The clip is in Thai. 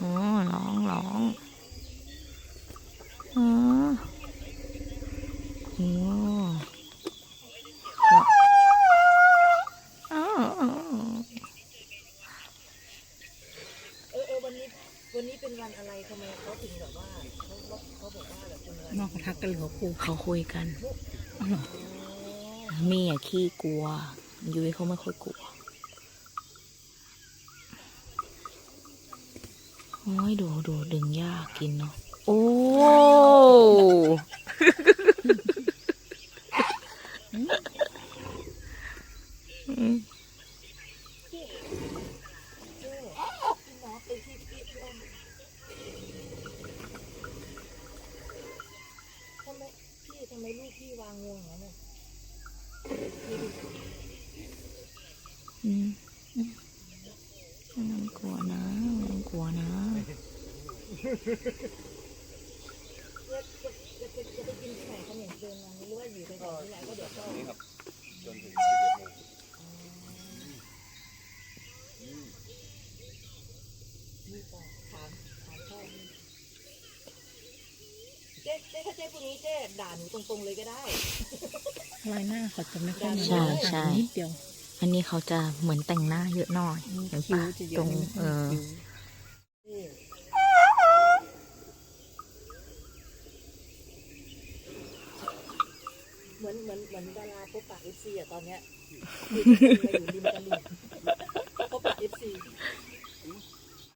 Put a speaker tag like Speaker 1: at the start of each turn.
Speaker 1: อ๋อร้องร้องอ๋อโอ้อ๋ออ๋อ
Speaker 2: เออเออวันนี้วันนี้เป็นวันอะไรทำไมเขาถึงแบบว่าเขาเขาบอกว่าแบบเป็นวัน
Speaker 3: นอกทักกันหลือ
Speaker 1: เขาคุยกัน
Speaker 3: อ๋อเหรอ
Speaker 1: มีอะขี้กลัว ยุ้ยเขาไม่ค่อยกลัว โอ้ยดูดูดึงยากกินเนาะโอ้
Speaker 2: พี่น้องเป็นที่พี่พี่อ้อมทำไมพี่ทำไมลูกพี่วางงวงอย่างนั้นเนี่ย
Speaker 1: อืมอืมไม่ต้อง กลัวนะไม่ต้องกลัวนะ
Speaker 2: จะจะจะจะจะไปกินที่ไหนคะเนี่ยเดินมาหรือว่าอยู่ในแถวนี้แหละก็เดี๋ยวก็
Speaker 4: นี่ครับจนถึง11โมง
Speaker 2: นี่ก็ถามถามพ่อนี่เจ๊เจ๊ถ้าเจ๊พวกนี้เจ๊ด่าหนูตรงๆเลยก็ได้
Speaker 3: ลายหน้าเขาจะไม่ค่อยมี
Speaker 1: ใช่ใช่
Speaker 3: นิดเดียว
Speaker 1: อันนี้เขาจะเหมือนแต่งหน้าเยอะหน่อยเห็นปะตรงเออ
Speaker 2: เหมือนเหมือนเหมือนดาราพบปะเอฟซีอะตอนเนี้ยคือมาอยู่ริมตลิ่ง